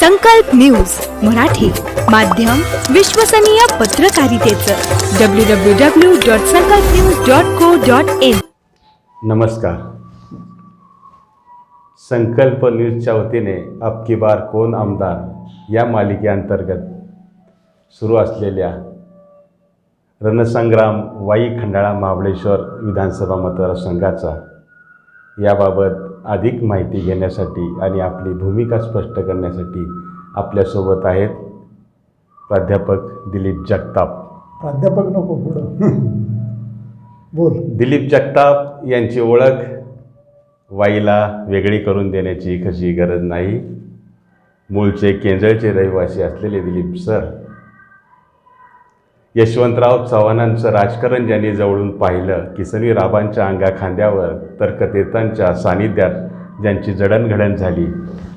संकल्प न्यूज मराठी माध्यम विश्वसनीय पत्रकारितेचं. W W W dot Sankalp news dot co dot in नमस्कार. संकल्प न्यूजच्या वतीने अबकी बार कोण आमदार या मालिकेअंतर्गत सुरू असलेल्या रणसंग्राम वाई खंडाळा महाबळेश्वर विधानसभा मतदारसंघाचा याबाबत अधिक माहिती घेण्यासाठी आणि आपली भूमिका स्पष्ट करण्यासाठी आपल्यासोबत आहेत प्राध्यापक दिलीप जगताप. प्राध्यापक नको पुढं. बोल. दिलीप जगताप यांची ओळख वाईला वेगळी करून देण्याची कशी गरज नाही. मूळचे केंजळचे रहिवासी असलेले दिलीप सर यशवंतराव चव्हाणांचं राजकारण ज्यांनी जवळून पाहिलं किसनी राबांच्या अंगा खांद्यावर तर्कतीर्थांच्या सानिध्यात ज्यांची जडणघडण झाली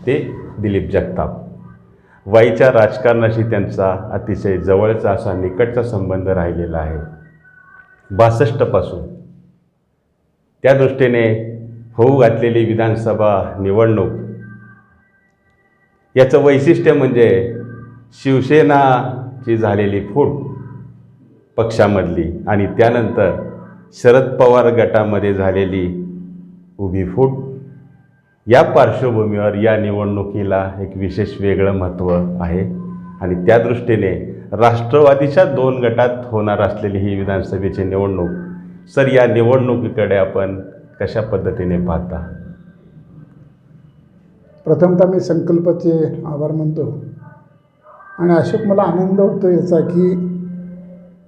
ते दिलीप जगताप. वाईच्या राजकारणाशी त्यांचा अतिशय जवळचा असा निकटचा संबंध राहिलेला आहे. बासष्टपासून. त्या दृष्टीने होऊ घातलेली विधानसभा निवडणूक याचं वैशिष्ट्य म्हणजे शिवसेनाची झालेली फूट पक्षामधली आणि त्यानंतर शरद पवार गटामध्ये झालेली उभी फूट. या पार्श्वभूमीवर या निवडणुकीला एक विशेष वेगळं महत्त्व आहे. आणि त्या दृष्टीने राष्ट्रवादीच्या दोन गटात होणार असलेली ही विधानसभेची निवडणूक सर या निवडणुकीकडे आपण कशा पद्धतीने पाहता? प्रथमतः मी संकल्पाचे आभार मानतो. आणि अशोक मला आनंद होतो याचा की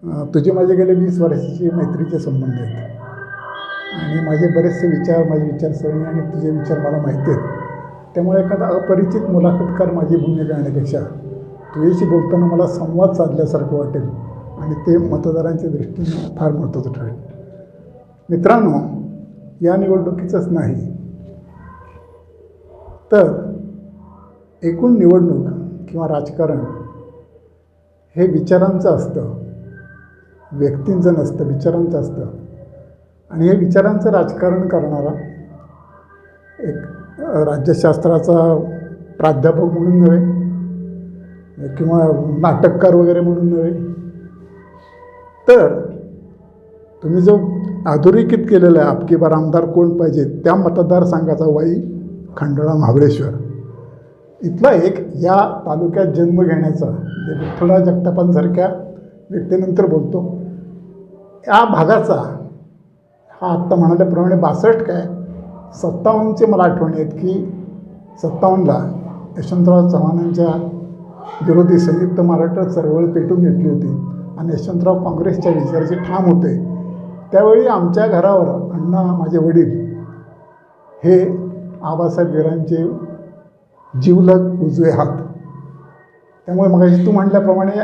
तुझे माझे गेले वीस वर्षाचे मैत्रीचे संबंध आहेत. आणि माझे बरेचसे विचार माझी विचारसरणी आणि तुझे विचार मला माहिती आहेत. त्यामुळे एखादा अपरिचित मुलाखतकार माझी भूमिका आणण्यापेक्षा तुझ्याशी बोलताना मला संवाद साधल्यासारखं वाटेल आणि ते मतदारांच्या दृष्टीने फार महत्त्वाचं ठरेल. मित्रांनो या निवडणुकीचंच नाही. तर एकूण निवडणूक किंवा राजकारण हे विचारांचं असतं. व्यक्तींचं नसतं विचारांचं असतं. आणि हे विचारांचं राजकारण करणारा एक राज्यशास्त्राचा प्राध्यापक म्हणून नव्हे किंवा नाटककार वगैरे म्हणून नव्हे. तर तुम्ही जो अधोरेखित केलेला आहे आपकी बार आमदार कोण पाहिजे त्या मतदारसंघाचा वाई खंडळा महाबळेश्वर. इथला एक या तालुक्यात जन्म घेण्याचा म्हणजे जगतापांसारख्या व्यक्तीनंतर बोलतो या भागाचा हा आत्ता म्हणाल्याप्रमाणे बासष्ट काय सत्तावन्नची मला आठवणी आहेत की सत्तावन्नला यशवंतराव चव्हाणांच्या विरोधी संयुक्त महाराष्ट्र चळवळ पेटून घेतली होती आणि यशवंतराव काँग्रेसच्या विचाराचे ठाम होते. त्यावेळी आमच्या घरावर अण्णा माझे वडील हे आबासाहेब बिरांचे जीवलग उजवे हात. त्यामुळे मग तू म्हटल्याप्रमाणे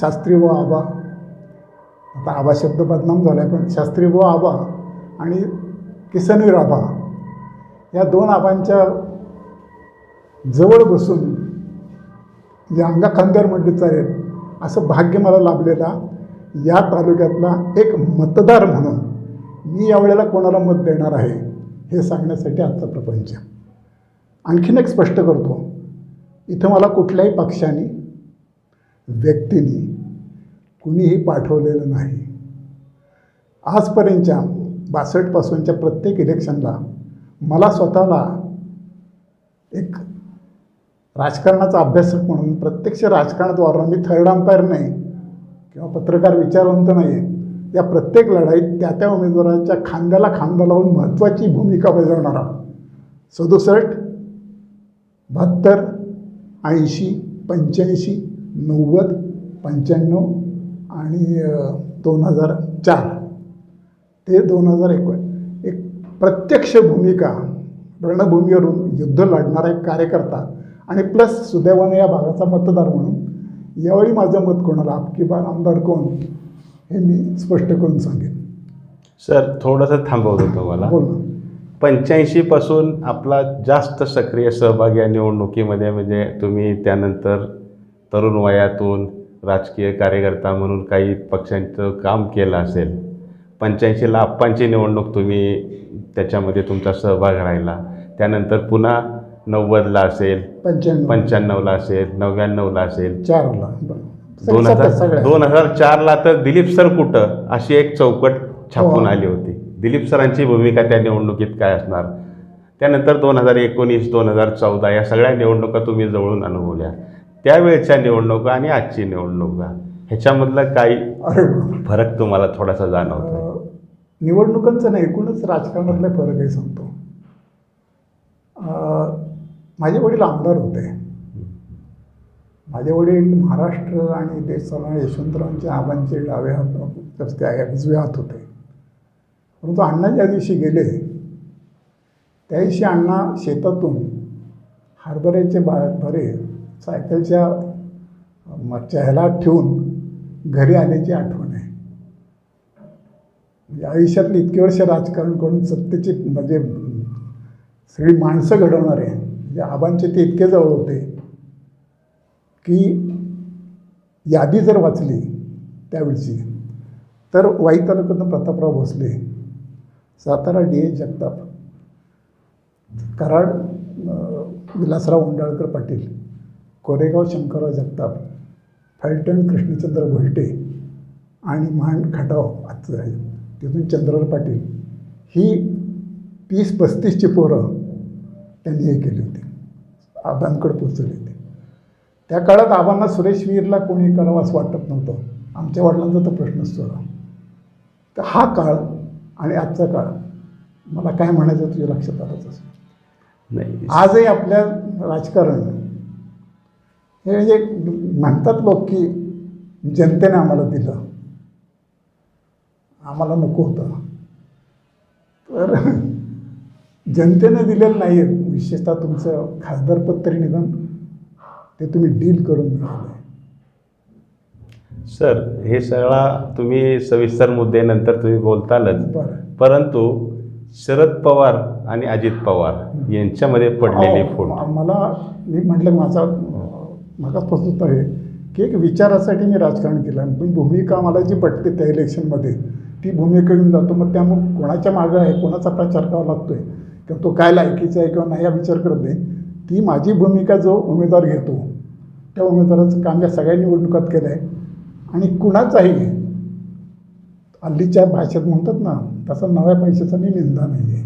शास्त्री व आबा आता आबा शब्द बदनाम झाला आहे पण शास्त्री बुवा आबा आणि किसनवीर आबा या दोन आबांच्या जवळ बसून म्हणजे अंगा खांद्यावर म्हटलं चालेल असं भाग्य मला लाभलेला या तालुक्यातला एक मतदार म्हणून मी यावेळेला कोणाला मत देणार आहे हे सांगण्यासाठी आजचा प्रपंच. आणखीन एक स्पष्ट करतो इथं मला कुठल्याही पक्षाने व्यक्तीने कुणीही पाठवलेलं नाही. आजपर्यंतच्या बासष्टपासूनच्या प्रत्येक इलेक्शनला मला स्वतःला एक राजकारणाचा अभ्यासक म्हणून प्रत्यक्ष राजकारणात मी थर्ड अंपायर नाही किंवा पत्रकार विचारवंत नाही आहे या प्रत्येक लढाईत त्या त्या उमेदवाराच्या खांद्याला खांदा लावून महत्त्वाची भूमिका बजावणारा सदुसष्ट बहात्तर ऐंशी पंच्याऐंशी नव्वद पंच्याण्णव आणि दोन हजार चार. ते दोन हजार एकोण एक प्रत्यक्ष भूमिका रणभूमीवरून युद्ध लढणारा एक कार्यकर्ता आणि प्लस सुदैवाने या भागाचा मतदार म्हणून यावेळी माझं मत कोणाला आपकी बार आमदार कोण हे मी स्पष्ट करून सांगेन. सर थोडंसं थांबवतो तुम्हाला. पंच्याऐंशीपासून आपला जास्त सक्रिय सहभाग या निवडणुकीमध्ये म्हणजे तुम्ही त्यानंतर तरुण वयातून राजकीय कार्यकर्ता म्हणून काही पक्षांचं काम केलं असेल पंच्याऐंशीला आप्पांची निवडणूक तुम्ही त्याच्यामध्ये तुमचा सहभाग राहिला. त्यानंतर पुन्हा नव्वदला असेल पंच्याण्णव. पंच्याण्णवला असेल नव्याण्णवला असेल. चारला. दोन हजार. दोन हजार चारला तर दिलीप सर कुठं? अशी एक चौकट छापून हो. आली होती. दिलीप सरांची भूमिका त्या निवडणुकीत काय असणार? त्यानंतर दोन हजार एकोणीस दोन हजार चौदा या सगळ्या निवडणुका तुम्ही जवळून अनुभवल्या. त्यावेळच्या निवडणुका आणि आजची निवडणुका ह्याच्यामधलं काही. फरक तुम्हाला थोडासा जाणवतो निवडणुकांचं नाही एकूणच राजकारणातले फरक आहे सांगतो. माझे वडील आमदार होते. माझे वडील महाराष्ट्र आणि देश चालवणारे यशवंतरावांच्या आबांचे डावे हात काय उजवे हात होते. परंतु अण्णा ज्या दिवशी गेले त्या दिवशी अण्णा शेतातून हरभऱ्याचे बा भरे सायकलच्या मागच्या ह्याला ठेवून घरी आल्याची आठवण आहे. म्हणजे आयुष्यातली इतकी वर्ष राजकारण करून सत्तेची म्हणजे सगळी माणसं घडवणारे म्हणजे आबांचे ते इतके जवळ होते की यादी जर वाचली त्यावेळची तर वाई तालुक्यातून प्रतापराव भोसले सातारा डी एच जगताप कराड विलासराव उंडाळकर पाटील कोरेगाव शंकरराव जगताप फलटण कृष्णचंद्र भोईटे आणि मान खटाव आजचं आहे तिथून चंद्रराव पाटील. ही तीस पस्तीसची पोरं त्यांनी हे केली होती. आबांकडे पोचवली होती. त्या काळात आबांना सुरेश वीरला कोणी करावं असं वाटत नव्हतं. आमच्या वडिलांचा तर प्रश्नच होता तर हा काळ आणि आजचा काळ मला काय म्हणायचं तुझ्या लक्षात आलंच असं नाही. आजही आपल्या राजकारण हे म्हणजे म्हणतात लोक की जनतेने आम्हाला दिलं. आम्हाला नको होतं. तर जनतेनं दिलेलं नाही आहे विशेषतः तुमचं खासदारपद तरी निदान ते तुम्ही डील करून मिळवलं सर हे सगळा तुम्ही सविस्तर मुद्दे नंतर तुम्ही बोलतालच. परंतु शरद पवार आणि अजित पवार यांच्यामध्ये पडलेली फूट. मला मी म्हटलं माझा मागासपासून आहे की एक विचारासाठी मी राजकारण केलं. आणि पण भूमिका मला जी पटते त्या इलेक्शनमध्ये ती भूमिका घेऊन जातो. मग त्यामुळे कोणाच्या मागं आहे कोणाचा प्रचार करावा लागतो आहे किंवा तो काय लायकीचा आहे किंवा नाही हा विचार करत नाही. ती माझी भूमिका जो उमेदवार घेतो त्या उमेदवाराचं काम या सगळ्या निवडणुकात केलं आहे आणि कुणाचाही हल्लीच्या भाषेत म्हणतात ना तसा नव्या पैशाचा मी निंदा नाही आहे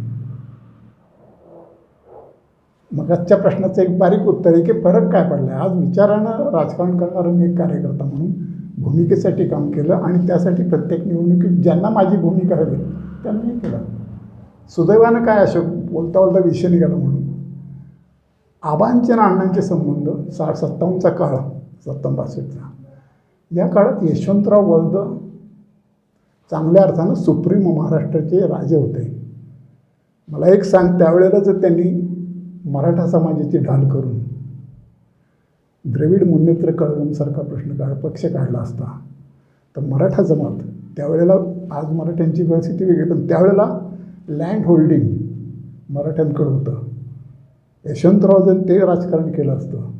मग आजच्या प्रश्नाचं एक बारीक उत्तर आहे की फरक काय पडला? आहे आज विचारानं राजकारण करणारा मी एक कार्यकर्ता म्हणून भूमिकेसाठी काम केलं आणि त्यासाठी प्रत्येक निवडणुकीत ज्यांना माझी भूमिका हवी त्यांना मी केलं. सुदैवानं काय अशोक? बोलता बोलता विषय निघाला म्हणून. आबांचे आणि अण्णांचे संबंध सा सत्तावन्नचा काळ सत्तावन्न बासष्टचा. या काळात यशवंतराव वल्द चांगल्या अर्थानं सुप्रीम महाराष्ट्राचे राजे होते. मला एक सांग त्यावेळेला जर त्यांनी मराठा समाजाची ढाल करून द्रविड मुन्नेत्र कळवणसारखा प्रश्न काढ पक्ष काढला असता तर मराठा जमात त्यावेळेला आज मराठ्यांची परिस्थिती वेगळी पण त्यावेळेला लँड होल्डिंग मराठ्यांकडं होतं. यशवंतराव जर ते राजकारण केलं असतं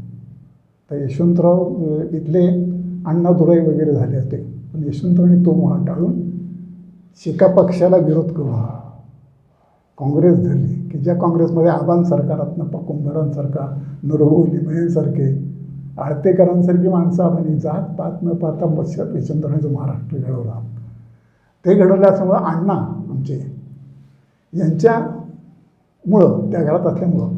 तर यशवंतराव इथले इथले अण्णादुराई वगैरे झाले असते. पण यशवंतरावने तो मोहा टाळून शिका पक्षाला विरोध करून काँग्रेस झाली की ज्या काँग्रेसमध्ये आबांसारखा रत्नप्पा सरकार नुरहू लिमयेंसारखे आळतेकरांसारखी माणसं आपण जात पात न पाहता मत्स्य यशवंतरावने जो महाराष्ट्र घडवला. ते घडवलं असल्यामुळं अण्णा आमचे यांच्यामुळं त्या घरात असल्यामुळं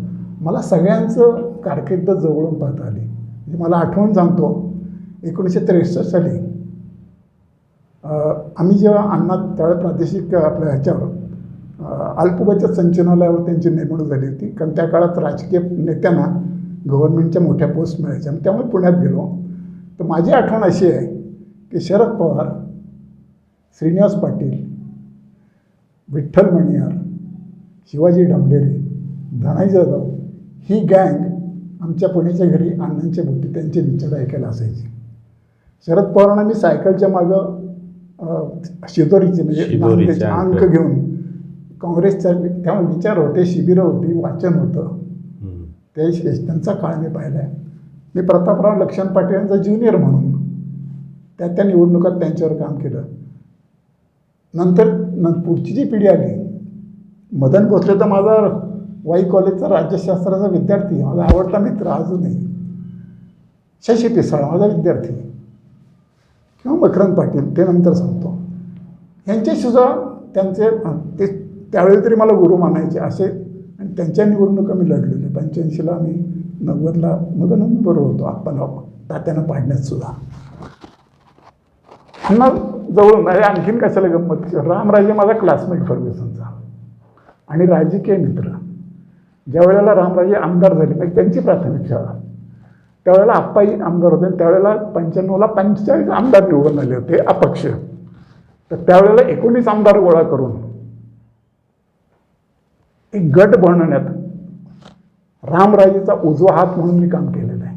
मला सगळ्यांचं कारकीर्द जवळून पाहता आली. म्हणजे मला आठवण सांगतो एकोणीसशे त्रेसष्ट साली आम्ही जेव्हा अण्णा त्यावेळेस प्रादेशिक आपल्या ह्याच्यावर अल्पबचत संचालनालयावर त्यांची नेमणूक झाली होती. कारण त्या काळात राजकीय नेत्यांना गव्हर्नमेंटच्या मोठ्या पोस्ट मिळायच्या. त्यामुळे पुण्यात गेलो. तर माझी आठवण अशी आहे की शरद पवार श्रीनिवास पाटील विठ्ठल मणियार शिवाजी ढमढेरे धनाई जाधव ही गँग आमच्या पुण्याच्या घरी अण्णांच्या भोवती त्यांचे विचार ऐकायला असायचे. शरद पवारांना मी सायकलच्या मागं शिदोरीचे म्हणजे. अंक. घेऊन काँग्रेसच्या तेव्हा विचार होते शिबिरं होती वाचन होतं. ते त्यांचा काळ मी पाहिला आहे मी प्रतापराव लक्ष्मण पाटील यांचा ज्युनियर म्हणून त्या त्या निवडणुकात त्यांच्यावर काम केलं. नंतर न पुढची जी पिढी आली मदन भोसले तर माझा वाई कॉलेजचा राज्यशास्त्राचा विद्यार्थी माझा आवडता मित्र अजूनही. शशी पिसाळ माझा विद्यार्थी. किंवा मकरंद पाटील ते नंतर सांगतो. यांच्याशी सुद्धा त्यांचे ते त्यावेळी तरी मला गुरु मानायचे असे. आणि त्यांच्या निवडणुका मी लढलेले पंच्याऐंशीला आम्ही नव्वदला मदन बरोबर होतो. आप्पाला तात्यानं पाडण्यात सुद्धा. ह्यांना जवळून अरे आणखीन कशाला गंमत? रामराजे माझा क्लासमेट फर्ग्युसनचा. आणि राजकीय मित्र. ज्या वेळेला रामराजे आमदार झाले म्हणजे त्यांची प्राथमिक शाळा. त्यावेळेला आप्पाही आमदार होते. आणि त्यावेळेला पंच्याण्णवला पंचेचाळीस आमदार निवडून आले होते अपक्ष. तर त्यावेळेला एकोणीस आमदार गोळा करून एक गट बनवण्यात रामराजेचा उजवा हात म्हणून मी काम केलेलं आहे.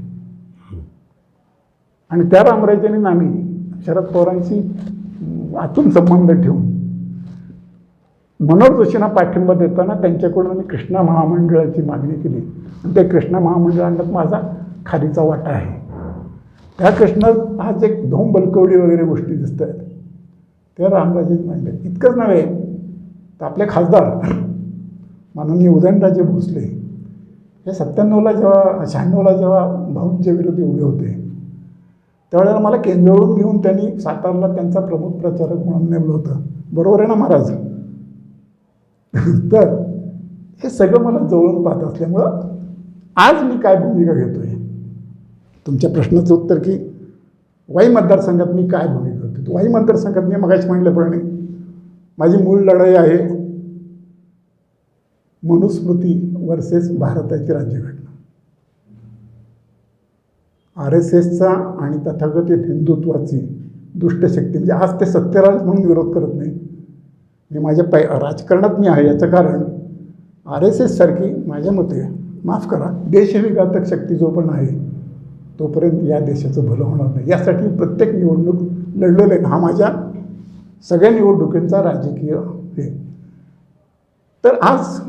आणि त्या रामराजेने आम्ही शरद पवारांशी आतून संबंध ठेवून मनोहर जोशींना पाठिंबा देताना त्यांच्याकडून मी कृष्णा महामंडळाची मागणी केली. आणि त्या कृष्णा महामंडळात माझा खालीचा वाटा आहे. त्या कृष्णा आज एक धोम बलकवडी वगैरे गोष्टी दिसत आहेत त्या रामराजेने मांडल्या. इतकंच नव्हे तर आपले खासदार माननीय उदयनराजे भोसले. हे सत्त्याण्णवला जेव्हा शहाण्णवला जेव्हा भाऊंच्या विरोधी उभे होते त्यावेळेला मला केंद्रावरून घेऊन त्यांनी सातारला त्यांचा प्रमुख प्रचारक म्हणून नेमलं होतं. बरोबर आहे ना महाराज? तर हे सगळं मला जवळून पाहत असल्यामुळं आज मी काय भूमिका घेतो आहे तुमच्या प्रश्नाचं उत्तर की वाई मतदारसंघात मी काय भूमिका घेतो वाई मतदारसंघात मी मगाशी म्हटल्याप्रमाणे माझी मूळ लढाई आहे. मनुस्मृती वर्सेस भारताची राज्यघटना. आर एस एसचा आणि तथागतीत हिंदुत्वाची दुष्टशक्ती म्हणजे आज ते सत्यराज म्हणून विरोध करत नाही मी म्हणजे माझ्या पै राजकारणात मी आहे याचं कारण आर एस एससारखी माझ्या मते माफ करा देशविघातक शक्ती जो पण आहे तोपर्यंत या देशाचं भलं होणार नाही. यासाठी प्रत्येक निवडणूक लढलेलं आहे. हा माझ्या सगळ्या निवडणुकींचा राजकीय हे. तर आज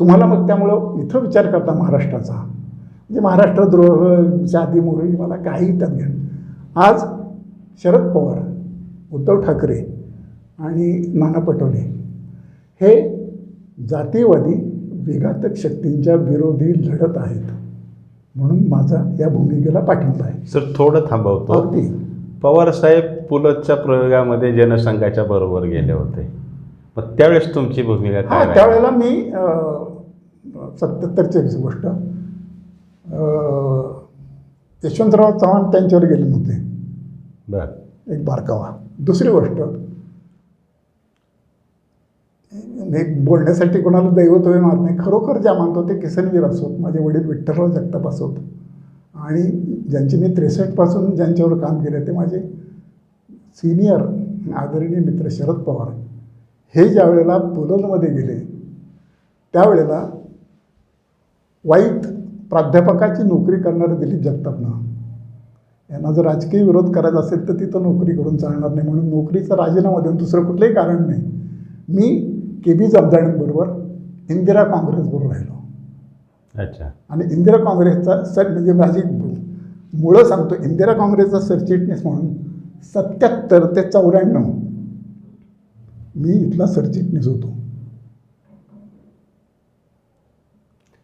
तुम्हाला मग त्यामुळं इथं विचार करता महाराष्ट्राचा. म्हणजे महाराष्ट्र द्रोह जाती मोहरी मला काही त्यात घेणं आज शरद पवार उद्धव ठाकरे आणि नाना पटोले हे जातीयवादी विघातक शक्तींच्या विरोधी लढत आहेत. म्हणून माझा या भूमिकेला पाठिंबा आहे. सर थोडं थांबवतो. अगदी. पवारसाहेब पुलतच्या प्रयोगामध्ये जनसंघाच्या बरोबर गेले होते. मग त्यावेळेस तुमची भूमिका काय हा राहिली? त्यावेळेला मी सत्याहत्तरची गोष्ट अं, यशवंतराव चव्हाण त्यांच्यावर गेले नव्हते. बर. एक बारकावा. दुसरी गोष्ट बोलण्यासाठी कोणाला दैवत होय मानत नाही. खरोखर ज्या मानतो ते किसनवीर असोत माझे वडील विठ्ठलराव जगताप असोत. आणि ज्यांची मी त्रेसष्टपासून ज्यांच्यावर काम केलं ते माझे सिनियर आदरणीय मित्र शरद पवार. हे ज्या वेळेला पुललमध्ये गेले त्यावेळेला वाईट प्राध्यापकाची नोकरी करणारे दिलीप जगतापनं यांना जर राजकीय विरोध करायचा असेल तर तिथं नोकरी करून चालणार नाही. म्हणून नोकरीचा राजीनामा देऊन दुसरं कुठलंही कारण नाही. मी के बी जमदाणींबरोबर इंदिरा काँग्रेसबरोबर राहिलो. अच्छा. आणि इंदिरा काँग्रेसचा सर म्हणजे माझी मुळं सांगतो इंदिरा काँग्रेसचा सरचिटणीस म्हणून सत्याहत्तर ते चौऱ्याण्णव मी इथला सरचिटणीस होतो.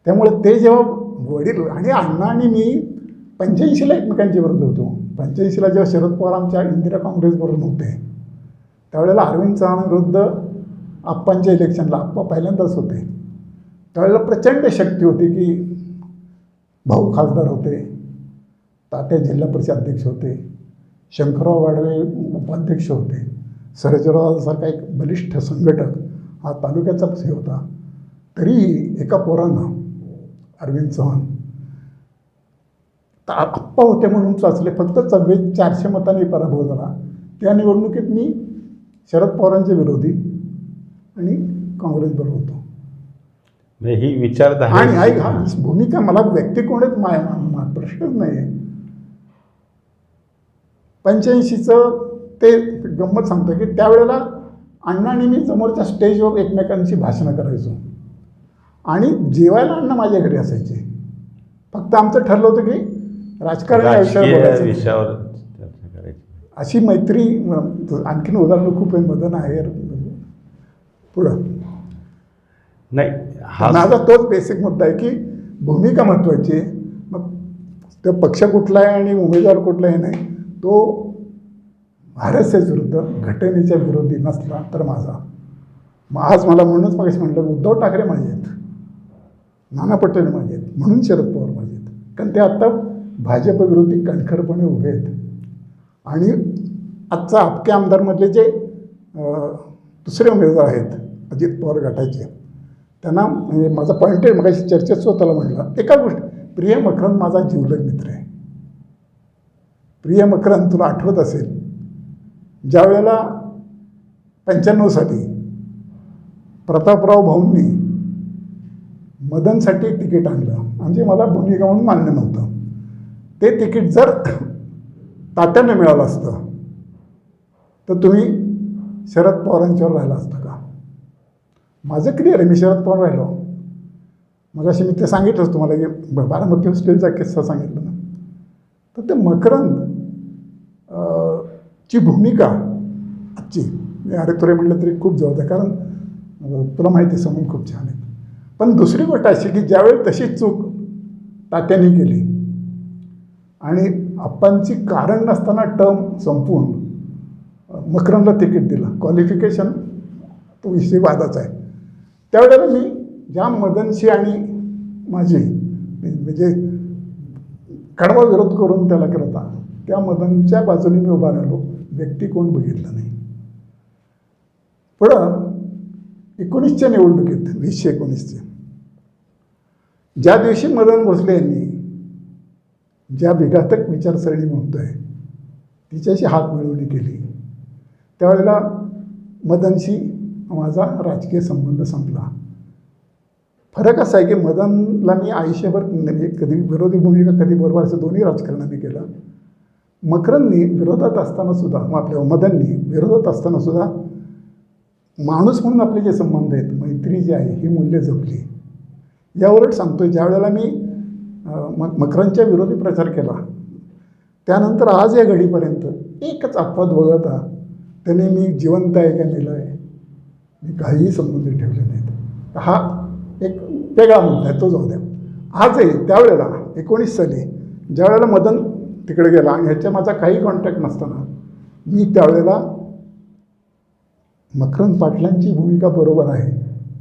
त्यामुळे ते जेव्हा वडील आणि अण्णा आणि मी पंच्याऐंशीला एकमेकांच्या विरुद्ध होतो. पंच्याऐंशीला जेव्हा शरद पवार आमच्या इंदिरा काँग्रेसबरोबर नव्हते त्यावेळेला अरविंद चव्हाण विरुद्ध आप्पांच्या इलेक्शनला आप्पा पहिल्यांदाच होते. त्यावेळेला प्रचंड शक्ती होती की भाऊ खासदार होते तात्या जिल्हा परिषद अध्यक्ष होते शंकरराव गाडवे उपाध्यक्ष होते सरजरावासारखा एक बलिष्ठ संघटक हा तालुक्याचाच हे होता. तरीही एका पोरानं अरविंद चव्हाण तर आप्पा होते म्हणून चाचले फक्त चव्वे चारशे मतांनी पराभव झाला. त्या निवडणुकीत मी शरद पवारांचे विरोधी आणि काँग्रेसबरोबर होतो. नाही ही विचारधारा आणि ऐक हा भूमिका मला व्यक्ती कोण आहेत माया प्रश्नच नाही आहे पंच्याऐंशीचं ते गंमत सांगतो की त्यावेळेला अण्णा आणि मी समोरच्या स्टेजवर एकमेकांशी भाषणं करायचो. आणि जेवायला अण्णा माझ्या घरी असायचे. फक्त आमचं ठरलं होतं की राजकारण करायची. अशी मैत्री आणखीन उदाहरणं खूप आहे मदन आहे पुढं. नाही हा माझा तोच बेसिक मुद्दा आहे की भूमिका महत्त्वाची आहे. मग तो पक्ष कुठला आहे आणि उमेदवार कुठला आहे नाही तो विरुद्ध घटनेच्या विरोधी नसला तर माझा. मग आज मला म्हणूनच मग म्हटलं उद्धव ठाकरे माझे आहेत नाना पटेल माझे आहेत म्हणून शरद पवार माझे आहेत कारण ते आत्ता भाजपविरोधी कणखरपणे उभे आहेत. आणि आजचा आपके आमदारमधले जे दुसरे उमेदवार आहेत अजित पवार गटाचे त्यांना म्हणजे माझा पॉईंट आहे मग चर्चेत स्वतःला म्हटलं. एका गोष्ट प्रिय मकरंद माझा जिवलग मित्र आहे. प्रिय मकरंद तुला आठवत असेल ज्या वेळेला पंच्याण्णवसाठी प्रतापराव भाऊंनी मदनसाठी तिकीट आणलं म्हणजे मला भूमिका म्हणून मान्य नव्हतं. ते तिकीट जर तात्याने मिळालं असतं तर तुम्ही शरद पवारांच्यावर राहिला असता का? माझं क्लिअर आहे मी शरद पवार राहिलो. मग अशी मी ते सांगितलंच तुम्हाला की बारामती हॉस्टेलचा किस्सा सांगितलं ना. तर ते मकरंद ची भूमिका आजची. मी अरे म्हटलं तरी खूप जवळ आहे कारण तुला माहिती आहे खूप छान आहे पण दुसरी गोष्ट अशी की ज्यावेळी तशी चूक तात्याने केली आणि आप्पांची कारण नसताना टर्म संपवून मकरमला तिकीट दिलं. क्वालिफिकेशन तो विषय वादाचा आहे. त्यावेळेला मी ज्या मदनशी आणि माझी म्हणजे कडवा विरोध करून त्याला करता त्या मदनच्या बाजूने मी उभा राहिलो. व्यक्ती कोण बघितलं नाही. पुढं एकोणीसच्या निवडणुकीत वीसशे एकोणीसच्या ज्या दिवशी मदन भोसले यांनी ज्या विघातक विचारसरणी म्हणतोय तिच्याशी हात मिळवणी केली त्यावेळेला मदनशी माझा राजकीय संबंध संपला. फरक असा आहे की मदनला मी आयुष्यभर म्हणजे कधी विरोधी भूमिका कधी बरोबर असं दोन्ही राजकारणाने केलं मकरंनी विरोधात असताना सुद्धा मग आपल्या मदननी विरोधात असताना सुद्धा माणूस म्हणून आपले जे संबंध आहेत मैत्री जी आहे ही मूल्य जपली. यावरच सांगतो ज्या वेळेला मी म मकरांच्या विरोधी प्रचार केला त्यानंतर आज या घडीपर्यंत एकच अपवाद वगळता त्याने मी जिवंत आहे का नेलं आहे मी काहीही संबंध ठेवले नाहीत. हा एक वेगळा मुद्दा आहे तो जाऊ द्या. आजही त्यावेळेला एकोणीस साली ज्या वेळेला मदन तिकडे गेला आणि ह्याच्या माझा काही कॉन्टॅक्ट नसताना. मी त्यावेळेला मकरंद पाटलांची भूमिका बरोबर आहे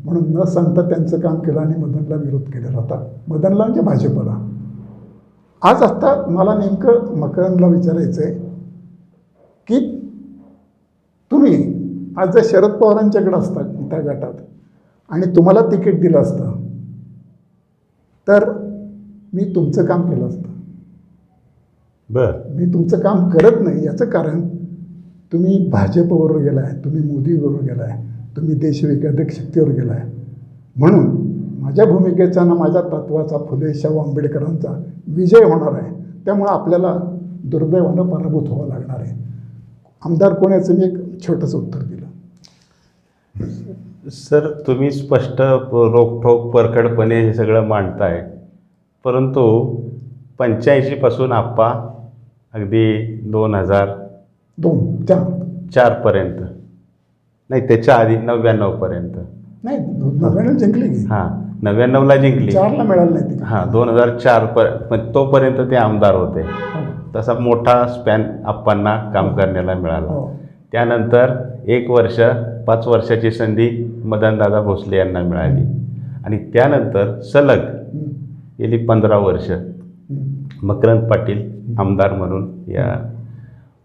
म्हणून न सांगता त्यांचं काम केलं आणि मदनला विरोध केलेला होता. मदनला म्हणजे भाजपला. आज आत्ता मला नेमकं मकरंदला विचारायचं आहे की तुम्ही आज जर शरद पवारांच्याकडे असतात त्या गटात आणि तुम्हाला तिकीट दिलं असतं तर मी तुमचं काम केलं असतं. बर. मी तुमचं काम करत नाही याचं कारण तुम्ही भाजपबरोबर गेला आहे तुम्ही मोदीबरोबर गेला आहे तुम्ही देशविघातक शक्तीवर गेला आहे म्हणून माझ्या भूमिकेचा ना माझ्या तत्वाचा फुले शाहू आंबेडकरांचा विजय होणार आहे. त्यामुळं आपल्याला दुर्दैवानं पराभूत व्हावं लागणार आहे. आमदार कोणाचं? मी एक छोटंसं उत्तर दिलं. सर तुम्ही स्पष्ट रोखठोक परखडपणे हे सगळं मांडताय. परंतु पंच्याऐंशीपासून आप्पा अगदी दोन हजार दोन चार. चारपर्यंत नाही त्याच्या आधी नव्याण्णवपर्यंत नाही नव्याण्णव जिंकली की. हां नव्याण्णवला जिंकली. चारला मिळालं नाही हां दोन हजार चार पर पण तोपर्यंत ते आमदार होते. हो. तसा मोठा स्पॅन आप्पांना काम करण्याला मिळाला. हो. त्यानंतर एक वर्ष पाच वर्षाची संधी मदनदादा भोसले यांना मिळाली. आणि त्यानंतर सलग हम्म. गेली पंधरा वर्ष. हम्म. मकरंद पाटील आमदार म्हणून या.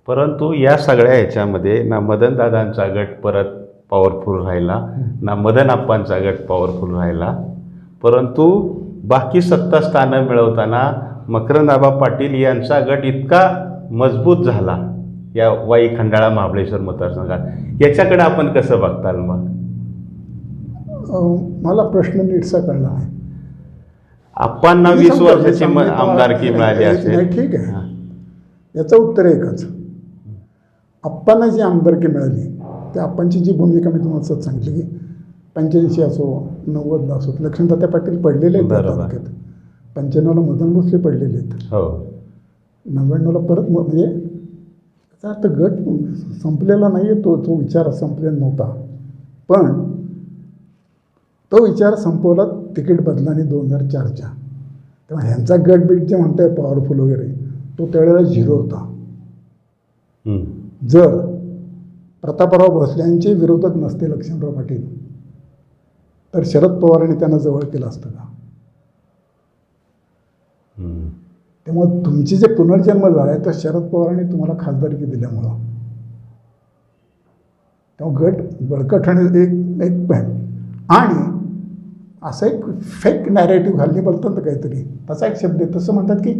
परंतु या सगळ्या ह्याच्यामध्ये ना मदनदादांचा गट परत पॉवरफुल राहिला ना मदन आप्पांचा गट पॉवरफुल राहिला. परंतु बाकी सत्ता स्थानं मिळवताना मकरंदाबा पाटील यांचा गट इतका मजबूत झाला या वाई खंडाळा महाबळेश्वर मतदारसंघात. याच्याकडे आपण कसं बघताल मग? मला प्रश्न नीटसा कळला आहे. आप्पांना मी वीस वर्षाची म-. आमदारकी मिळाली नाही, असेल. ठीक आहे. याचं उत्तर एकच. आप्पांना जी आमदारकी मिळाली त्या आप्पांची जी भूमिका मी तुम्हाला सत सांगितली की पंच्याऐंशी असो नव्वदला असो लक्ष्मीदात्या पाटील पडलेले आहेत त्या बरोबर. तालुक्यात. पंच्याण्णवला मदन भोसले पडलेले आहेत. हो. नव्याण्णवला परत म- म्हणजे त्याचा अर्थ गट संपलेला नाही आहे तो तो विचार संपलेला नव्हता. पण तो विचार संपवला तिकीट बदलाने दोन हजार चारच्या. तेव्हा ह्यांचा गट बीट जे म्हणताय पॉवरफुल वगैरे तो त्यावेळेला झिरो होता. जर प्रतापराव भोसले यांचे विरोधक नसते लक्ष्मणराव पाटील तर शरद पवारांनी त्यांना जवळ केलं असतं का? हं. त्यामुळे तुमची जे पुनर्जन्म झाला आहे तो शरद पवारांनी तुम्हाला खासदारकी दिल्यामुळं. तेव्हा गट बळकट आणि एक एक आणि असं एक फेक नॅरेटिव्ह हल्ली बोलतात ना काहीतरी. तसा एक शब्द आहे. तसं म्हणतात की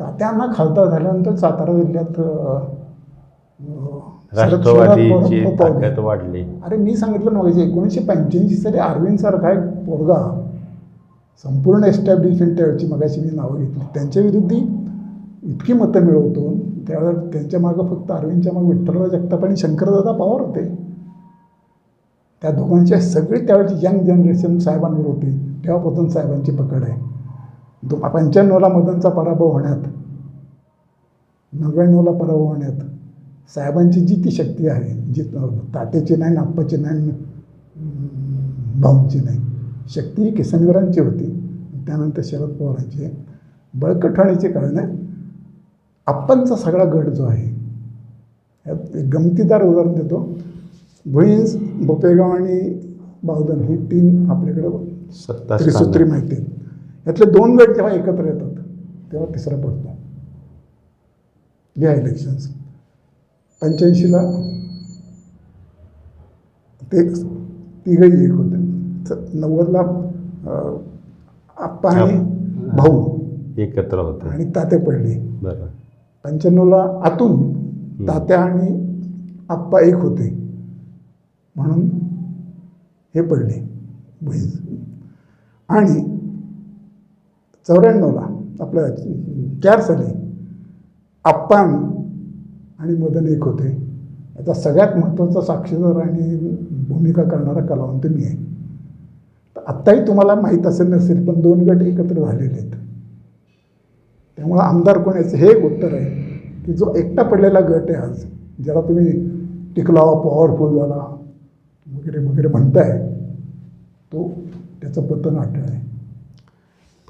तात्यांना खासदार झाल्यानंतर सातारा जिल्ह्यात राष्ट्रवादीची. ताकद वाढली. अरे मी सांगितलं मागे एकोणीसशे पंच्याऐंशी साली अरविंद सारखा एक पोरगा संपूर्ण एस्टॅब्लिशमेंट त्यावेळची मगाशी मी नावं घेतली. त्यांच्या विरुद्ध इतकी मतं मिळवतो त्यावेळेला त्यांच्या मागं फक्त अरविंदच्या मागं विठ्ठलराव जगताप आणि शंकरदादा पवार होते. त्या दोघांच्या सगळी त्यावेळेची यंग जनरेशन साहेबांवर होती. तेव्हापासून साहेबांची पकड आहे. दो पंच्याण्णवला मदनचा पराभव होण्यात नव्याण्णवला पराभव होण्यात साहेबांची जी ती शक्ती आहे जी तात्याची नाही नाप्पाची नाही भाऊंची नाही शक्ती ही किसनवीरांची होती. त्यानंतर शरद पवारांची. आहे बळकट कारण आहे आप्पांचा सगळा गट जो आहे यात एक गमतीदार उदाहरण देतो. भुईंज बोपेगाव आणि बावधन ही तीन आपल्याकडं त्रिसूत्री. माहिती आहे यातले दोन गट जेव्हा एकत्र येतात तेव्हा तिसरा पडतो. या इलेक्शन्स पंच्याऐंशीला ते तिघही एक होते. नव्वदला आप्पा आणि भाऊ. एकत्र होते. आणि तात्या पडली. बरं पंच्याण्णवला आतून तात्या आणि आप्पा एक होते. म्हणून हे पडले. भुईज आणि चौऱ्याण्णवला आपलं चार साली आप्पान आणि मदन एक होते. याचा सगळ्यात महत्त्वाचा साक्षीदार आणि भूमिका करणारा कलावंत मी आहे. तर आत्ताही तुम्हाला माहीत असेल नसेल पण दोन गट एकत्र झालेले आहेत. त्यामुळं आमदार कोण याचं हे एक उत्तर आहे की जो एकटा पडलेला गट आहे आज ज्याला तुम्ही टिकलावा पॉवरफुल झाला वगैरे वगैरे म्हणताय तो त्याचं पतन अटळ आहे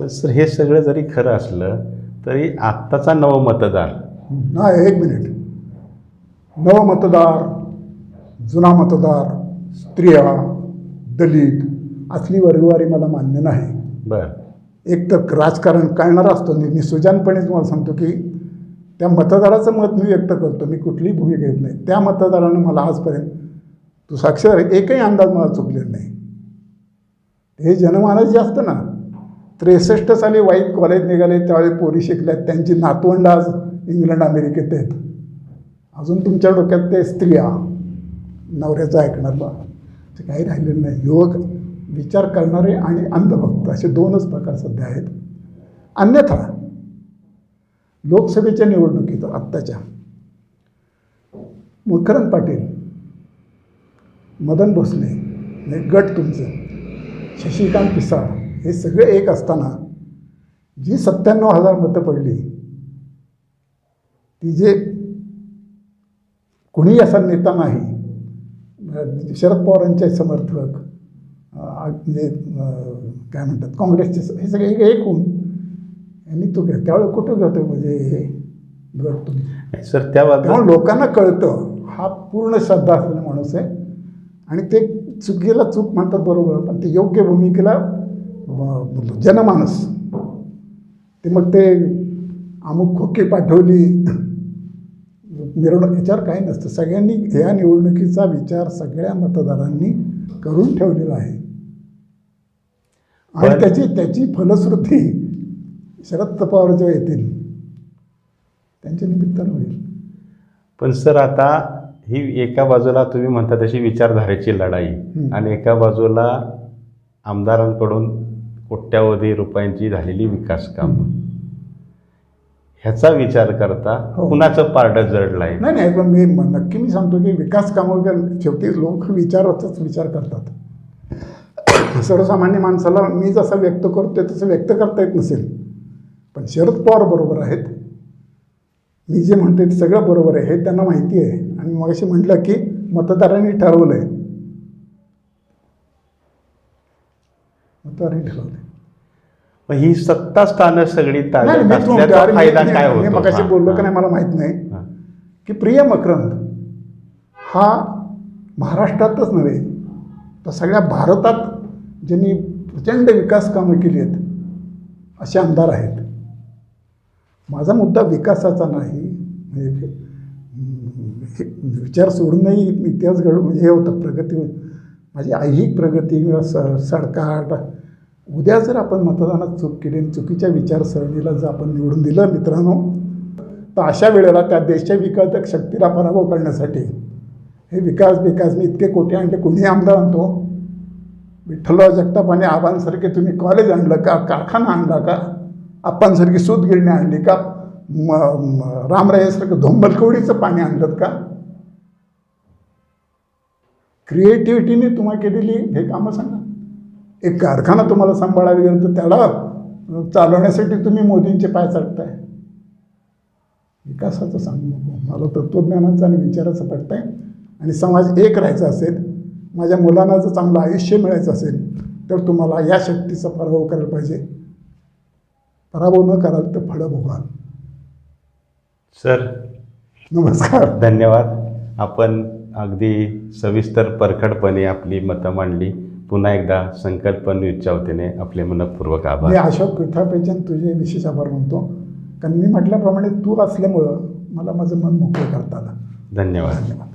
पण सर हे सगळं जरी खरं असलं तरी आत्ताचा नवमतदार. नाही एक मिनिट. नव मतदार जुना मतदार स्त्रिया दलित असली वर्गवारी मला मान्य नाही. बरं. एक तर राजकारण कळणारा असतो. मी मी सुजानपणे तुम्हाला सांगतो की त्या मतदाराचं मत मी व्यक्त करतो. मी कुठलीही भूमिका घेत नाही. त्या मतदारानं मला आजपर्यंत तू साक्षर एकही अंदाज मला चुकलेला नाही. हे जनमानस जे असतं ना त्रेसष्ट साली वाईट कॉलेज निघाले त्यावेळी पोरी शिकल्यात त्यांची नातवंड आज इंग्लंड अमेरिकेत आहेत. अजून तुमच्या डोक्यात ते स्त्रिया नवऱ्याचं ऐकणार बा. ते काही राहिलेलं नाही. युवक विचार करणारे आणि अंधभक्त असे दोनच प्रकार सध्या आहेत. अन्यथा लोकसभेच्या निवडणुकीत आत्ताच्या मकरंद पाटील मदन भोसले हे गट तुमचं शशिकांत पिसाळ हे सगळे एक असताना जी सत्त्याण्णव हजार मतं पडली ती जे कुणीही असा नेता नाही शरद पवारांचे समर्थक म्हणजे काय म्हणतात काँग्रेसचे हे सगळे एक होऊन यांनी तो घ्या त्यावेळेला कुठं घेतो म्हणजे हे गट तुम्ही? सर तेव्हा लोकांना कळतं हा पूर्ण श्रद्धा असलेला माणूस आहे. आणि ते चुकीला चूक म्हणतात बरोबर पण ते योग्य भूमिकेला जनमानस. ते मग ते अमुक खोकी पाठवली. मिरवणूक याच्यावर काही नसतं. सगळ्यांनी या निवडणुकीचा विचार सगळ्या मतदारांनी करून ठेवलेला आहे. आणि त्याची त्याची फलश्रुती शरद पवार जेव्हा येतील त्यांच्या निमित्तानं होईल. पण सर आता ही एका बाजूला तुम्ही म्हणता तशी विचारधारेची लढाई. आणि एका बाजूला आमदारांकडून कोट्यावधी रुपयांची झालेली विकास कामं ह्याचा विचार करता हो. कुणाचं पारडं जडलं आहे नाही नाही पण मी नक्की मी सांगतो की विकास कामं वगैरे शेवटी लोक विचाराचाच विचार करतात. सर्वसामान्य माणसाला मी जसं व्यक्त करतोय तसं व्यक्त करता येत नसेल. पण शरद पवार बरोबर आहेत. मी जे म्हणतोय ते सगळं बरोबर आहे हे त्यांना माहिती आहे. आणि मग असे म्हटलं की मतदारांनी ठरवलं आहे नेतृत्वाने ठरवले मग ही सत्ता स्थानं सगळी नाही, मी तुम्हाला- असल्याचा मी- फायदा मी- काय मी होतो मगाशी हा, बोललो का हा, नाही मला माहीत नाही. हा. की प्रिय मकरंद हा महाराष्ट्रातच नव्हे तर सगळ्या भारतात ज्यांनी प्रचंड विकास कामं केली आहेत असे आमदार आहेत. माझा मुद्दा विकासाचा नाही. म्हणजे हे विचार सोडूनही इतिहास घडून म्हणजे हे होतं. प्रगती माझी ऐहिक प्रगती किंवा स सडकाट. उद्या जर आपण मतदानात चूक केली आणि चुकीच्या विचारसरणीला जर आपण निवडून दिलं मित्रांनो तर अशा वेळेला त्या देशच्या विकासक शक्तीला पराभव करण्यासाठी हे विकास विकास मी इतके कोठे आणले कोणी आमदार आणतो विठ्ठलराव जगताप आणि आबांसारखे तुम्ही कॉलेज आणलं का कारखाना आणला का आप्पांसारखी सूतगिरणी आणली का? म रामरायासारखं धोंबलकवडीचं पाणी आणलं का? क्रिएटिव्हिटीने तुम्हाला केलेली हे कामं सांगा. एक कारखाना तुम्हाला सांभाळायला गेलं तर त्याला चालवण्यासाठी तुम्ही मोदींचे पाय चाटताय. विकासाचं सांगू नको. मला तत्त्वज्ञानाचं आणि विचाराचं पटतंय आणि समाज एक राहायचा असेल माझ्या मुलांना जर चांगलं आयुष्य मिळायचं असेल तर तुम्हाला या शक्तीचा पराभव करायला पाहिजे. पराभव न कराल तर फळं भोगाल. सर. नमस्कार. धन्यवाद. आपण अगदी सविस्तर परखडपणे आपली मतं मांडली. पुन्हा एकदा संकल्प न्यूजच्या आपले मनपूर्वक मी आभार अशोक पृथ्वापेचन तुझे विशेष आभार मानतो. कारण मी म्हटल्याप्रमाणे तू असल्यामुळं मला माझं मन मोकळं करता आलं. धन्यवाद. धन्यवाद.